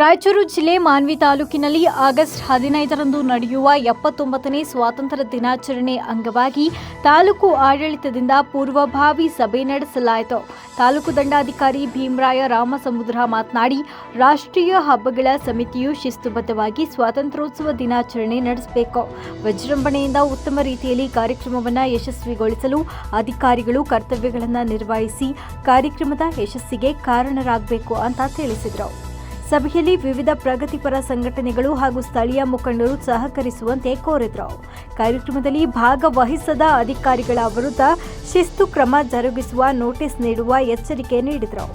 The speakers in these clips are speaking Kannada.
ರಾಯಚೂರು ಜಿಲ್ಲೆ ಮಾನ್ವಿ ತಾಲೂಕಿನಲ್ಲಿ ಆಗಸ್ಟ್ ಹದಿನೈದರಂದು ನಡೆಯುವ ಎಪ್ಪತ್ತೊಂಬತ್ತನೇ ಸ್ವಾತಂತ್ರ್ಯ ದಿನಾಚರಣೆ ಅಂಗವಾಗಿ ತಾಲೂಕು ಆಡಳಿತದಿಂದ ಪೂರ್ವಭಾವಿ ಸಭೆ ನಡೆಸಲಾಯಿತು. ತಾಲೂಕು ದಂಡಾಧಿಕಾರಿ ಭೀಮರಾಯ ರಾಮಸಮುದ್ರ ಮಾತನಾಡಿ, ರಾಷ್ಟ್ರೀಯ ಹಬ್ಬಗಳ ಸಮಿತಿಯು ಶಿಸ್ತುಬದ್ಧವಾಗಿ ಸ್ವಾತಂತ್ರ್ಯೋತ್ಸವ ದಿನಾಚರಣೆ ನಡೆಸಬೇಕು. ವಿಜೃಂಭಣೆಯಿಂದ ಉತ್ತಮ ರೀತಿಯಲ್ಲಿ ಕಾರ್ಯಕ್ರಮವನ್ನು ಯಶಸ್ವಿಗೊಳಿಸಲು ಅಧಿಕಾರಿಗಳು ಕರ್ತವ್ಯಗಳನ್ನು ನಿರ್ವಹಿಸಿ, ಕಾರ್ಯಕ್ರಮದ ಯಶಸ್ಸಿಗೆ ಕಾರಣರಾಗಬೇಕು ಅಂತ ತಿಳಿಸಿದರು. ಸಭೆಯಲ್ಲಿ ವಿವಿಧ ಪ್ರಗತಿಪರ ಸಂಘಟನೆಗಳು ಹಾಗೂ ಸ್ಥಳೀಯ ಮುಖಂಡರು ಸಹಕರಿಸುವಂತೆ ಕೋರಿದರು. ಕಾರ್ಯಕ್ರಮದಲ್ಲಿ ಭಾಗವಹಿಸದ ಅಧಿಕಾರಿಗಳ ವಿರುದ್ಧ ಶಿಸ್ತು ಕ್ರಮ ಜರುಗಿಸುವ ನೋಟಿಸ್ ನೀಡುವ ಎಚ್ಚರಿಕೆ ನೀಡಿದರು.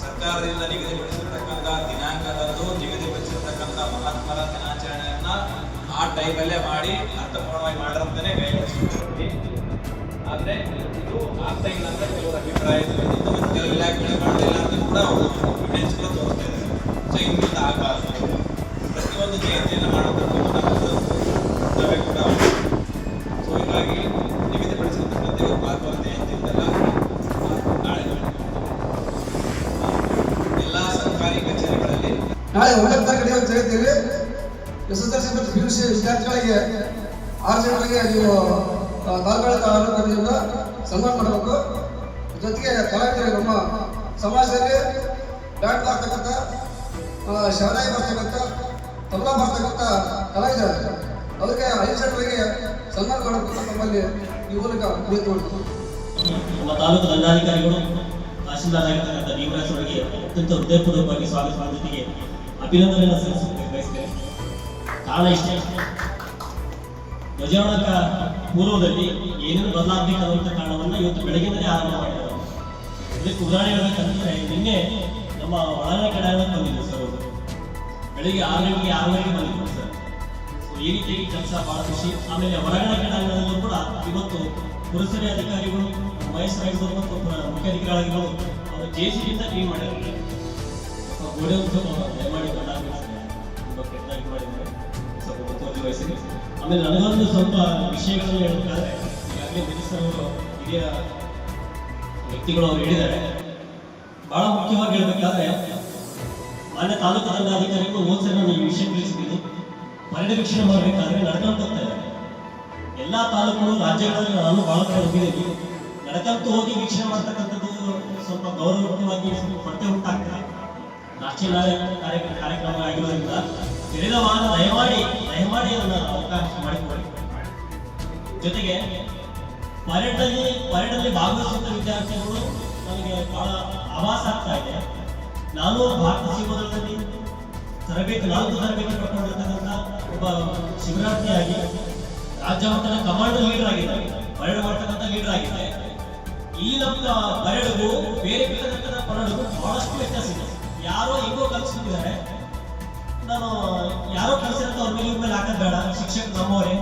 ಸರ್ಕಾರದಿಂದ ನಿಗದಿಪಡಿಸಿರ್ತಕ್ಕಂಥ ದಿನಾಂಕದಂದು ನಿಗದಿಪಡಿಸಿರ್ತಕ್ಕಂಥ ಮಹಾತ್ಮರ ದಿನಾಚರಣೆಯನ್ನ ಆ ಟೈಮಲ್ಲೇ ಮಾಡಿ ಅರ್ಥಪೂರ್ಣವಾಗಿ ಮಾಡಿರಂತಾನೆ ಕೈಗೊಳಿಸ್ಕೊಡ್ತೀವಿ ಆದ್ರೆ ಇದು ಆಗ್ತಾ ಇಲ್ಲ ಅಂತ ಕೆಲವರು ಅಭಿಪ್ರಾಯ ಕೆಲವು ಕೂಡ ಸೊ ಆಗಬಾರ್ದು ಪ್ರತಿಯೊಂದು ಜಯಂತಿಯನ್ನು ಯು ಸಿ ವಿದ್ಯಾರ್ಥಿಗಳಿಗೆ ಆರು ಜನರಿಗೆ ನೀವು ತಾತ್ಕಾಲಿಕ ಆರೋಗ್ಯದಿಂದ ಸನ್ಮಾನ ಮಾಡಬೇಕು. ಜೊತೆಗೆ ಕಲಾವಿದರು ನಮ್ಮ ಸಮಾಜದಲ್ಲಿ ಬ್ಯಾಂಡ್ ಮಾಡ್ತಕ್ಕಂಥ ಆ, ಶಹನಾಯಿ ಬರ್ತಕ್ಕಂಥ ತಬಲಾ ಬರ್ತಕ್ಕಂಥ ಕಲಾವಿದರು ಅದಕ್ಕೆ ಐದು ಜನರಿಗೆ ಸನ್ಮಾನ ಮಾಡಬೇಕು ನಮ್ಮಲ್ಲಿ ಈ ಮೂಲಕ ವಿನಂತಿ ನಮ್ಮ ತಾಲೂಕು ದಂಡಾಧಿಕಾರಿಗಳು ತಹಶೀಲ್ದಾರ್ ಆಗಿರ್ತಕ್ಕಂಥ ಅವರಿಗೆ ಅತ್ಯಂತ ಹೃದಯಪೂರ್ವಕವಾಗಿ ಸ್ವಾಗತ ಜೊತೆಗೆ ಅಭಿನಂದನೆಯನ್ನು ಸಲ್ಲಿಸಬೇಕು ಬಯಸ್ತೇನೆ ಕಾರಣ ಇಷ್ಟೇ ಧ್ವಜಾರೋಹಣ ಪೂರ್ವದಲ್ಲಿ ಏನೇನು ಬದಲಾಗಬೇಕಾದಂಥ ಕಾರಣವನ್ನ ಇವತ್ತು ಬೆಳಗ್ಗೆನೇ ಆರಂಭ ಮಾಡಿದ್ದಾರೆ. ಇದಕ್ಕೆ ಉದಾಹರಣೆ ಹೇಳಬೇಕಂದ್ರೆ ನಿನ್ನೆ ನಮ್ಮ ಒಳಾಂಗಣ ಕ್ರೀಡಾಂಗಣಕ್ಕೆ ಬಂದಿದೆ ಸರ್ ಅವರು. ಬೆಳಿಗ್ಗೆ ಆರು ಗಂಟೆಗೆ ಆರೂವರೆಗೆ ಬಂದಿದ್ದರು ಸರ್. ಈ ರೀತಿಯಾಗಿ ಕೆಲಸ ಬಹಳ ಖುಷಿ. ಆಮೇಲೆ ಹೊರಗಡೆ ಕ್ರೀಡಾಂಗಣದಲ್ಲೂ ಕೂಡ ಇವತ್ತು ಪುರಸಭೆ ಅಧಿಕಾರಿಗಳು ವಯಸ್ಸು ರಾಯ್ಗಳು ಮತ್ತು ಮುಖ್ಯ ಅಧಿಕಾರಿಗಳು, ಅವರು ಜೆ ಸಿ ಇಂದ ಕ್ಲೀನ್ ಮಾಡಿದ್ದಾರೆ ಗೋಡೆ ದಯಮಾಡಿ ಬಂದಾಗ ತುಂಬ ಕೆಟ್ಟದಾಗಿ ಮಾಡಿದ್ದಾರೆ ಸ್ವಲ್ಪ ಮುತುವರ್ಜಿ ವಹಿಸಿ. ಆಮೇಲೆ ನನಗೊಂದು ಸ್ವಲ್ಪ ವಿಷಯಗಳನ್ನು ಹೇಳ್ತಾರೆ ಈಗಾಗಲೇ ಮಿನಿಸ್ಟರ್ ಹಿರಿಯ ವ್ಯಕ್ತಿಗಳು ಅವರು ಹೇಳಿದ್ದಾರೆ. ಬಹಳ ಮುಖ್ಯವಾಗಿ ಹೇಳ್ಬೇಕಾದ್ರೆ, ಮಾನ್ಯ ತಾಲೂಕು ದಂಡಾಧಿಕಾರಿಗಳು ಹೋದ್ಸಲ ನಾನು ಈ ವಿಷಯ ತಿಳಿಸಿದ್ದೀನಿ ಪರಿಣಾಮ ವೀಕ್ಷಣೆ ಮಾಡಬೇಕಾದ್ರೆ ನಡ್ಕೊಂತ ಹೋಗ್ತಾ ಎಲ್ಲಾ ತಾಲೂಕುಗಳು, ರಾಜ್ಯಗಳಲ್ಲಿ ನಾನು ಬಹಳ ಹೋಗಿದ್ದೀನಿ. ನಡ್ಕಂತ ಹೋಗಿ ವೀಕ್ಷಣೆ ಮಾಡ್ತಕ್ಕಂಥದ್ದು ಸ್ವಲ್ಪ ಸ್ವಲ್ಪ ಕೊರತೆ ಉಂಟಾಗ್ತದೆ ರಾಷ್ಟ್ರೀಯ ಕಾರ್ಯಕ್ರಮ ಆಗಿರೋದ್ರಿಂದ ತೆರೆದ ವಾಹನ ದಯಮಾಡಿ ದಯಮಾಡಿ ಅದನ್ನ ಅವಕಾಶ ಮಾಡಿಕೊಡಿ. ಜೊತೆಗೆ ಪರೇಡ್ನಲ್ಲಿ ಪರೇಡಲ್ಲಿ ಭಾಗವಹಿಸಿದ ವಿದ್ಯಾರ್ಥಿಗಳು ನನಗೆ ಬಹಳ ಆಭಾಸ ಆಗ್ತಾ ಇದೆ. ನಾನು ಭಾರತ ಸೇವಾದಳದಲ್ಲಿ ತರಬೇತಿ, ನಾಲ್ಕು ತರಬೇತಿ ಪಡ್ಕೊಂಡಿರ್ತಕ್ಕಂಥ ಒಬ್ಬ ಶಿಬಿರಾರ್ಥಿಯಾಗಿ, ರಾಜ್ಯ ಮಟ್ಟದ ಕಮಾಂಡರ್ ಲೀಡರ್ ಆಗಿದ್ದಾರೆ ಪರೇಡ್ ಮಾಡ್ತಕ್ಕಂಥ ಲೀಡರ್ ಆಗಿದೆ ಈ ನಮ್ಮ ಪರೇಡ್ಗೂ ಬೇರೆ ಬೇರೆ ಪರೇಡ್ಗೂ ಬಹಳಷ್ಟು ವ್ಯತ್ಯಾಸ ಇದೆ. ಯಾರೋ ಹೆಂಗೋ ಕಲಿಸ್ತಿದ್ದಾರೆ ನಾನು ಯಾರೋ ಕಲಿಸಿರಂತ ಅವ್ರ ಮೇಲೆ ಇವ್ರ ಮೇಲೆ ಹಾಕೋದು ಬೇಡ. ಶಿಕ್ಷಕ ನಮ್ಮವರೇ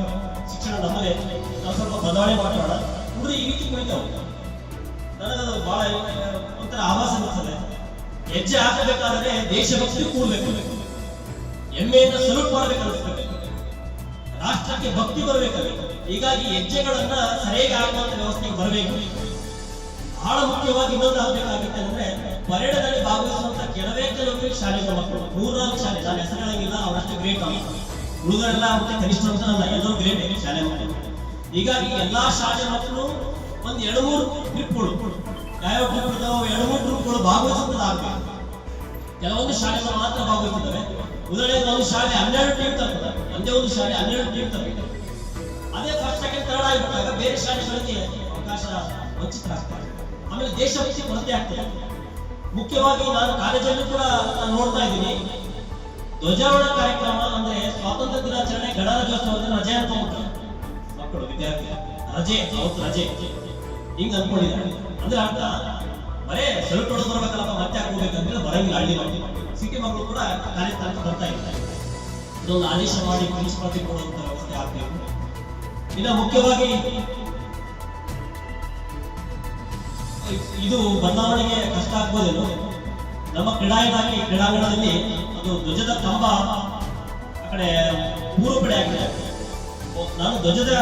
ಶಿಕ್ಷಣ ನಮ್ಮದೇ. ನಾವು ಸ್ವಲ್ಪ ಬದಲಾವಣೆ ಮಾಡೋಣ ಹುಡುಗರು ಈ ರೀತಿ ಕುಳಿತಾವೆ ನನಗದು ಬಹಳ ಒಂಥರ ಆಭಾಸ ಅನಿಸ್ತದೆ ಹೆಜ್ಜೆ ಹಾಕಬೇಕಾದ್ರೆ ದೇಶಭಕ್ತಿ ಕೂಡಬೇಕು. ಹೆಮ್ಮೆಯಿಂದ ಸಲೂಟ್ ಮಾಡಬೇಕು ರಾಷ್ಟ್ರಕ್ಕೆ ಭಕ್ತಿ ಬರಬೇಕು. ಹೀಗಾಗಿ ಹೆಜ್ಜೆಗಳನ್ನ ಸರಿಯಾಗಿ ಹಾಕುವಂತ ವ್ಯವಸ್ಥೆಗೆ ಬರಬೇಕು. ಮುಖ್ಯವಾಗಿ ಇನ್ನೊಂದು ಆಗ್ಬೇಕಾಗಿತ್ತು ಅಂದ್ರೆ ಪರೇಡದಲ್ಲಿ ಭಾಗವಹಿಸುವಂತ ಕೆಲವೇ ಕೆಲವೇ ಶಾಲೆಗಳ ಮಕ್ಕಳು, ನೂರಾರು ಶಾಲೆ, ನಾನು ಹೆಸರು ಹೇಳಂಗಿಲ್ಲ ಅವರಷ್ಟು ಗ್ರೇಟ್ ಹುಡುಗರೆಲ್ಲ ಮತ್ತೆ ಕನಿಷ್ಠ ಅಂತ ನಮ್ಮ ಎಲ್ಲರೂ ಗ್ರೇಟ್ ಶಾಲೆ ಮಕ್ಕಳು. ಹೀಗಾಗಿ ಎಲ್ಲಾ ಶಾಲೆ ಮಕ್ಕಳು ಒಂದ್ ಎರಡು ಮೂರು ಗ್ರೂಪ್ಗಳು ಯಾವ ಗ್ರೂಪ್ ಇದಾವೆ ಎರಡು ಮೂರು ಗ್ರೂಪ್ಗಳು ಭಾಗವಹಿಸುವುದಾಗಬೇಕು ಕೆಲವೊಂದು ಶಾಲೆಗಳು ಮಾತ್ರ ಭಾಗವಹಿಸಿದ್ದಾವೆ ಉದಾಹರಣೆಗೆ ಒಂದು ಶಾಲೆ ಹನ್ನೆರಡು ಟೀಮ್ ತರ್ತದೆ. ಒಂದೇ ಒಂದು ಶಾಲೆ ಹನ್ನೆರಡು ಟೀಮ್ ತರಬೇಕು ಅದೇ ಫಸ್ಟ್ ಸೆಕೆಂಡ್ ತರ್ಡ್ ಆಗಿಬಿಟ್ಟಾಗ ಬೇರೆ ಶಾಲೆಗಳಿಗೆ ಅವಕಾಶ, ವಂಚಿತರಾಗ್ತಾರೆ. ಆಮೇಲೆ ದೇಶಭಕ್ತಿ ಕೊರತೆ ಆಗ್ತದೆ. ಮುಖ್ಯವಾಗಿ ನಾನು ಕಾಲೇಜಲ್ಲೂ ಕೂಡ ನಾನು ನೋಡ್ತಾ ಇದ್ದೀನಿ. ಧ್ವಜಾರೋಹಣ ಕಾರ್ಯಕ್ರಮ ಅಂದ್ರೆ ಸ್ವಾತಂತ್ರ್ಯ ದಿನಾಚರಣೆ ಗಣರಾಜ್ಯೋತ್ಸವದ ರಜೆ ಅಂತ ಮಕ್ಕಳು, ವಿದ್ಯಾರ್ಥಿ, ರಜೆ ಅವತ್ತು ರಜೆ. ಹಿಂಗ್ ಅನ್ಕೊಂಡಿದ್ದಾರೆ. ಅಂದ್ರೆ ಅರ್ಥ? ಬರೇ ಸೆಲ್ಫ್ ಹೊಡೆದು ಬರ್ಬೇಕಲ್ಲಪ್ಪ, ಮತ್ತೆ ಹಾಕೋಬೇಕಂದ್ರೆ ಬರಂಗಿಲ್ಲ, ಹಳ್ಳಿ ಮಾಡಿ ಸಿಟಿ ಮಕ್ಕಳು ಕೂಡ ಕಾಲೇಜ್ ತನಕ ಬರ್ತಾ ಇದ್ದಾರೆ. ಇದೊಂದು ಆದೇಶ ಮಾಡಿ ಪ್ರಿನ್ಸಿಪಾಲ್ಟಿ ಕೊಡುವಂತ ವ್ಯವಸ್ಥೆ ಆಗ್ಬೇಕು. ಇನ್ನು ಮುಖ್ಯವಾಗಿ ಇದು ಬದಲಾವಣೆಗೆ ಕಷ್ಟ ಆಗ್ಬೋದೇನು? ನಮ್ಮ ಕ್ರೀಡಾ ಇಲಾಖೆ ಕ್ರೀಡಾಂಗಣದಲ್ಲಿ ಅದು ಧ್ವಜದ ಕಂಬ ಆ ಕಡೆ ಮೂರು ಕಡೆ ಆಗಿದೆ ನಾನು ಧ್ವಜದ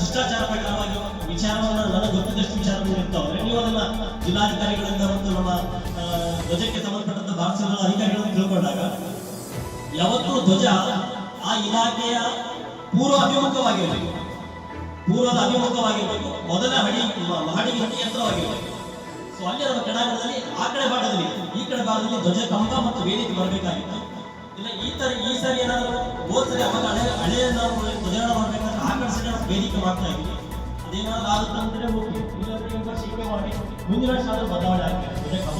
ಶಿಷ್ಟಾಚಾರ ಪ್ರಕಾರವಾಗಿ ವಿಚಾರವನ್ನು ನನಗೆ ಗೊತ್ತಿದ್ದಷ್ಟು ವಿಚಾರಗಳು ಇರ್ತಾವೆ ನೀವು ಅದನ್ನ ಜಿಲ್ಲಾಧಿಕಾರಿಗಳಿಂದ ಮತ್ತು ನಮ್ಮ ಧ್ವಜಕ್ಕೆ ಸಂಬಂಧಪಟ್ಟಂತ ಭಾರತ ಸರ್ಕಾರದ ಅಧಿಕಾರಿಗಳನ್ನು ತಿಳ್ಕೊಂಡಾಗ, ಯಾವತ್ತೂ ಧ್ವಜ ಆ ಇಲಾಖೆಯ ಪೂರ್ವ ಅಭಿಮುಖವಾಗಿರಬೇಕು ಪೂರ್ವದ ಅಭಿಮುಖವಾಗಿರಬೇಕು. ಮೊದಲ ಹಡಿ ಮಹಡಿ ಹಡಿ ಎತ್ತರವಾಗಿರಬೇಕು. ಸೊ ಅಲ್ಲಿ ನಮ್ಮ ಕೆಳಾಂಗಣದಲ್ಲಿ ಆ ಕಡೆ ಭಾಗದಲ್ಲಿ ಈ ಕಡೆ ಭಾಗದಲ್ಲಿ ಧ್ವಜ ಕಂಬ ಮತ್ತು ವೇದಿಕೆ ಬರಬೇಕಾಗಿತ್ತು. ಇಲ್ಲ, ಈ ತರ, ಈ ಸರಿ ಏನಾದರೂ ಹೋದ್ ಅವಾಗ ಹಳೆ ಹಳೆಯ ನಾವು ಮಾಡಬೇಕಾದ್ರೆ ಆ ಕಡೆ ಸರಿ ವೇದಿಕೆ ಮಾತ್ರ ಇದ್ವಿ. ಅದೇನಾದ್ರು ಆಗುತ್ತೆ ಅಂದ್ರೆ ಹೋಗಿ ಹೀಗೆ ಮಾಡಿ ಮುಂದಿನ ವರ್ಷ ಆದ್ರೂ ಬದಲಾವಣೆ ಆಗ್ತದೆ ಧ್ವಜ ಕಂಬ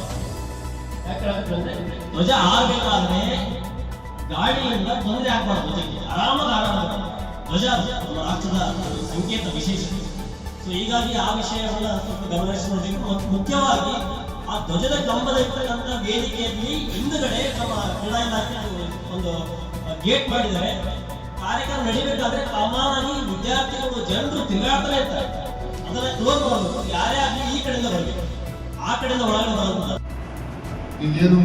ಯಾಕೆ ಆಗುತ್ತೆ ಅಂದ್ರೆ ಧ್ವಜ ಆಗಬೇಕಾದ್ರೆ ಗಾಡಿಯಿಂದ ತೊಂದರೆ ಆಗ್ಬಾರ್ದು ಧ್ವಜಕ್ಕೆ, ಆರಾಮಾಗಿ ಆರಾಮ ಧ್ವಜ ರಾಷ್ಟ್ರದ ಸಂಕೇತ ವಿಶೇಷ ಸೊ ಹೀಗಾಗಿ ಆ ವಿಷಯವನ್ನ ಸ್ವಲ್ಪ ಮತ್ತು ಮುಖ್ಯವಾಗಿ ಆ ಧ್ವಜದ ಕಂಬದ ಇರ್ತಕ್ಕಂಥ ವೇದಿಕೆಯಲ್ಲಿ ಹಿಂದುಗಡೆ ನಮ್ಮ ಕ್ರೀಡಾ ಇಲಾಖೆ ಒಂದು ಗೇಟ್ ಮಾಡಿದರೆ ಕಾರ್ಯಕ್ರಮ ನಡಿಬೇಕಾದ್ರೆ ಕಾಮಾನಾಗಿ ವಿದ್ಯಾರ್ಥಿಗಳು ಜನರು ತಿರುಗಾಡ್ತಾನೆ ಇರ್ತಾರೆ. ಅದನ್ನ ಕ್ಲೋಸ್ ಮಾಡಬೇಕು ಯಾರೇ ಆಗಲಿ ಈ ಕಡೆಯಿಂದ ಬರಬೇಕು ಆ ಕಡೆಯಿಂದ ಒಳಗಡೆ ಬರೋದು ಇಲ್ಲೇನು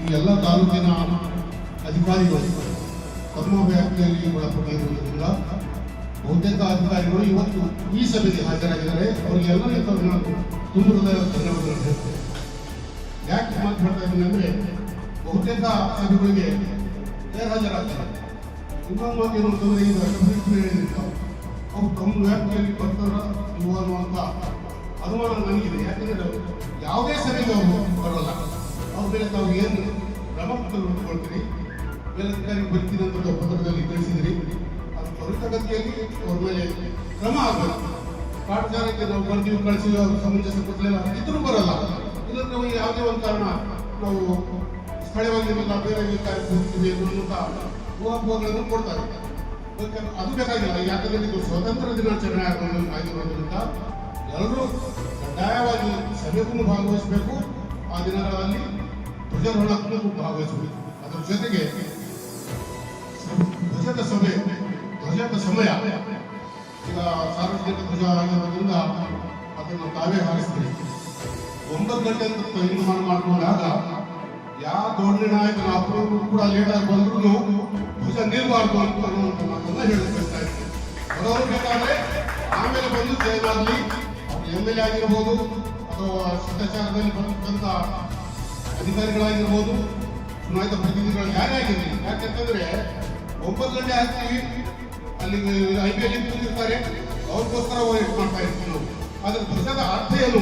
ಈ ಎಲ್ಲ ತಾಲೂಕಿನ ಅಧಿಕಾರಿಗಳು ತಮ್ಮ ವ್ಯಾಪ್ತಿಯಲ್ಲಿ ಒಳಪಟ್ಟಿರುವುದರಿಂದ ಬಹುತೇಕ ಅಧಿಕಾರಿಗಳು ಇವತ್ತು ಈ ಸಭೆಗೆ ಹಾಜರಾಗಿದ್ದಾರೆ. ಅವರಿಗೆಲ್ಲರಿಗೂ ನಾನು ತುಂಬ ಹೃದಯದ ಧನ್ಯವಾದಗಳು ಹೇಳ್ತೇನೆ. ಯಾಕೆ ಮಾತಾಡ್ತಾ ಇದ್ದೀನಿ ಅಂದರೆ, ಬಹುತೇಕ ಸಭೆಗಳಿಗೆ ಹಾಜರಾಗ್ತಾರೆ. ಇನ್ನೊಂದು ಏನು ಅಂತಂದ್ರೆ ಈಗ ಹೇಳಿದ್ರು. ಅವ್ರು ತಮ್ಮ ವ್ಯಾಪ್ತಿಯಲ್ಲಿ ಬರ್ತಾರ ಇವ ಅನ್ನುವಂಥ ಅನುಮಾನ ನನಗಿದೆ. ಯಾಕಂದ್ರೆ ಯಾವುದೇ ಸಭೆಗೆ ಅವರು ಬರೋಲ್ಲ. ಅವ್ರ ಮೇಲೆ ತಾವು ಏನು ಕ್ರಮ ತೆಗೆದುಕೊಳ್ತೀರಿ ಮೇಲಧಿಕಾರಿ ಬರ್ತೀನಿ ಅಂತ ಪತ್ರದಲ್ಲಿ ತಿಳಿಸಿದ್ರಿ. ಅದು ತ್ವರಿತಗತಿಯಲ್ಲಿ ಅವ್ರ ಮೇಲೆ ಕ್ರಮ ಆಗಬೇಕು ಪಾಠಶಾಲೆಗೆ ನಾವು ಬರ್ತೀವಿ ಕಳಿಸಿವಿ ಅವ್ರು ಸಮಂಜಸ ಕೊಡಲಿಲ್ಲ ಇದ್ರೂ ಬರಲ್ಲ ಇಲ್ಲಂದ್ರೆ ನಾವು ಯಾವುದೇ ಒಂದು ಕಾರಣ ನಾವು ಸ್ಥಳೀಯವಾಗಿರಲಿಲ್ಲ ಬೇರೆ ಕಾರ್ಯಕ್ರಮ ಅನ್ನುವಂಥ ಊಹಾಪೋಹಗಳನ್ನು ಕೊಡ್ತಾರೆ ಬೇಕಾದ್ರೆ ಅದು ಬೇಕಾಗಿಲ್ಲ ಯಾಕಂದ್ರೆ ಇದು ಸ್ವತಂತ್ರ ದಿನಾಚರಣೆ ಆಗೋದು ಆಗಿರೋದ್ರಿಂದ ಎಲ್ಲರೂ ಕಡ್ಡಾಯವಾಗಿ ಸಭೆಗೂ ಭಾಗವಹಿಸಬೇಕು ಆ ದಿನಗಳಲ್ಲಿ ಧ್ವಜಾರೋಹಣಕ್ಕೂ ಭಾಗವಹಿಸಬೇಕು ಅದರ ಜೊತೆಗೆ ಧ್ವಜದ ಸಭೆ ಧ್ವಜದ ಸಮಯ ಈಗ ಸಾರ್ವಜನಿಕ ಧ್ವಜ ಆಗಿರೋದ್ರಿಂದ ಅದನ್ನು ತಾವೇ ಹಾರಿಸ್ತೀವಿ. ಒಂಬತ್ತು ಗಂಟೆ ಅಂತ ತೀರ್ಮಾನ ಮಾಡಿಕೊಂಡಾಗ ಯಾವ ದೊಡ್ಡ ನಾಯಕನ ಅಪರೂಪ ಕೂಡ ಲೇಟ್ ಆಗಿ ಬಂದ್ರು ಧ್ವಜ ನಿಲ್ಬಾರ್ದು ಅಂತ ಅನ್ನುವಂಥ ಮಾತನ್ನ ಹೇಳಿಕೊಳ್ತಾ ಇದ್ದೀನಿ ಬರೋರು ಬೇಕಾದ್ರೆ ಆಮೇಲೆ ಬಂದು ಜೈಲಾಗ್ಲಿ ಎಂ ಎಲ್ ಎ ಆಗಿರ್ಬೋದು ಅಥವಾ ಶಿಷ್ಟಾಚಾರದಲ್ಲಿ ಬರ್ತಕ್ಕಂಥ ಅಧಿಕಾರಿಗಳಾಗಿರ್ಬೋದು, ಚುನಾಯಿತ ಪ್ರತಿನಿಧಿಗಳು ಯಾರೇ ಆಗಿರಲಿ. ಯಾಕೆಂತಂದ್ರೆ ಒಂಬತ್ತು ಗಂಟೆ ಆಗ್ತೀವಿ ಅಲ್ಲಿ ಐ ಪಿ ಎಲ್ ಕೂತಿರ್ತಾರೆ ಅವ್ರಿಗೋಸ್ಕರ ಹೋಗಿ ಮಾಡ್ತಾ ಇರ್ತೀವಿ ನಾವು. ಅದ್ರ ಧ್ವಜದ ಅರ್ಥ ಏನು?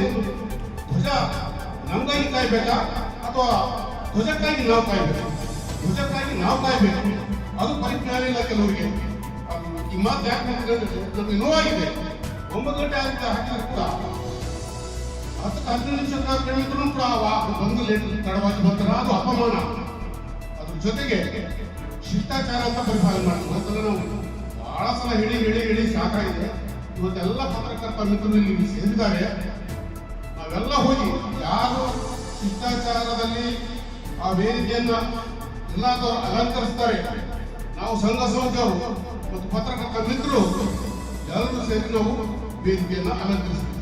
ಧ್ವಜ ನಮ್ಗಾಗಿ ಕಾಯ್ಬೇಕಾ? ಅಥವಾ ಧ್ವಜಕ್ಕಾಗಿ ನಾವು ಕಾಯ್ಬೇಕು? ಧ್ವಜಕ್ಕಾಗಿ ನಾವು ಕಾಯ್ಬೇಕು? ಅದು ಪರಿಜ್ಞಾನ ಇಲ್ಲ ಕೆಲವರಿಗೆ. ಈ ಮಾತು ಯಾಕೆ ನಮಗೆ ನೋವಾಗಿದೆ. ಒಂಬತ್ತು ಗಂಟೆ ಆಗುತ್ತೆ ಹಾಕಿದ್ರೆ ಕೂಡ. ಹತ್ತು ಹದಿನೈದು ನಿಮಿಷ ಕೇಳಿದ್ರು ಕೂಡ ಬಂದು ಲೇಟ್ ತಡವಾಗಿ ಬರ್ತಾರೆ ಅದು ಅಪಮಾನ. ಅದ್ರ ಜೊತೆಗೆ ಶಿಷ್ಟಾಚಾರ ಅಂತ ಪರಿಪಾಲನೆ ಮಾಡ್ತೀವಿ. ಅಂತ ನಾವು ಹೇಳಿ ಹೇಳಿ ಹೇಳಿ ಸಾಕಾಗಿದೆ ಇವತ್ತೆಲ್ಲ ಪತ್ರಕರ್ತ ಮಿತ್ರರು ಇಲ್ಲಿ ಸೇರಿದ್ದಾರೆ. ನಾವೆಲ್ಲ ಹೋಗಿ ಯಾರು ಶಿಷ್ಟಾಚಾರದಲ್ಲಿ ಆ ವೇದಿಕೆಯನ್ನ ಎಲ್ಲಾದರೂ ಅಲಂಕರಿಸ್ತಾರೆ, ನಾವು ಸಂಘ ಸಂಸ್ಥೆಯವರು ಮತ್ತು ಪತ್ರಕರ್ತ ಮಿತ್ರರು ಎಲ್ಲರೂ ಸೇರಿ ನಾವು ವೇದಿಕೆಯನ್ನ ಅಲಂಕರಿಸ್ತೀವಿ.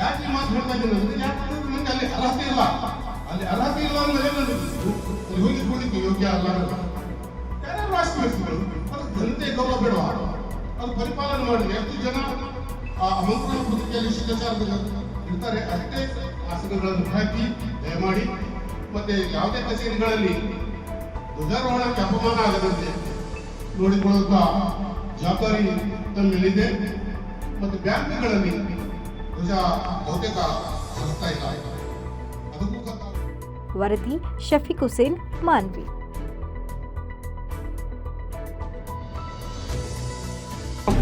ಯಾಕೆ ಮಾತು ಹೇಳ್ತಾ ಇದ್ದೀನಿ? ಅಲ್ಲಿ ಅರ್ಹತೆ ಇಲ್ಲ. ಅಲ್ಲಿ ಅರ್ಹತೆ ಇಲ್ಲ ಅಂದ್ರೆ ಅಲ್ಲಿ ಹೋಗಿ ಕೂಡಲಿಕ್ಕೆ ಯೋಗ್ಯ ಅಲ್ಲ. ಯಾರ್ಯಾರು ರಾಷ್ಟ್ರ ವ್ಯಕ್ತಿಗಳು ಜನತೆ ಗೌರವ ಬೇಡವಾ? ಅದು ಪರಿಪಾಲನೆ ಮಾಡಿ ಎಷ್ಟು ಜನ ಆ ಮಂತ್ರಣ ಪತ್ರಿಕೆಯಲ್ಲಿ ಶಿಷ್ಟಾಚಾರದ ಇರ್ತಾರೆ, ಅಷ್ಟೇ ಆಸನಗಳನ್ನು ಹಾಕಿ, ದಯಮಾಡಿ. ಮತ್ತೆ ಯಾವುದೇ ಕಚೇರಿಗಳಲ್ಲಿ ಧ್ವಜಾರೋಹಣಕ್ಕೆ ಅಪಮಾನ ಆಗದಂತೆ ನೋಡಿಕೊಳ್ಳುವಂತ ಜವಾಬ್ದಾರಿ ತಮ್ಮ ಮೇಲಿದೆ ಮತ್ತು ಬ್ಯಾಂಕ್ಗಳಲ್ಲಿ ಧ್ವಜ ಬಹುತೇಕ ಹಸ್ತಾ ಇಲ್ಲ. ಅದಕ್ಕೂ ವರದಿ ಶಫೀಕ್ ಹುಸೇನ್, ಮಾನ್ವಿ.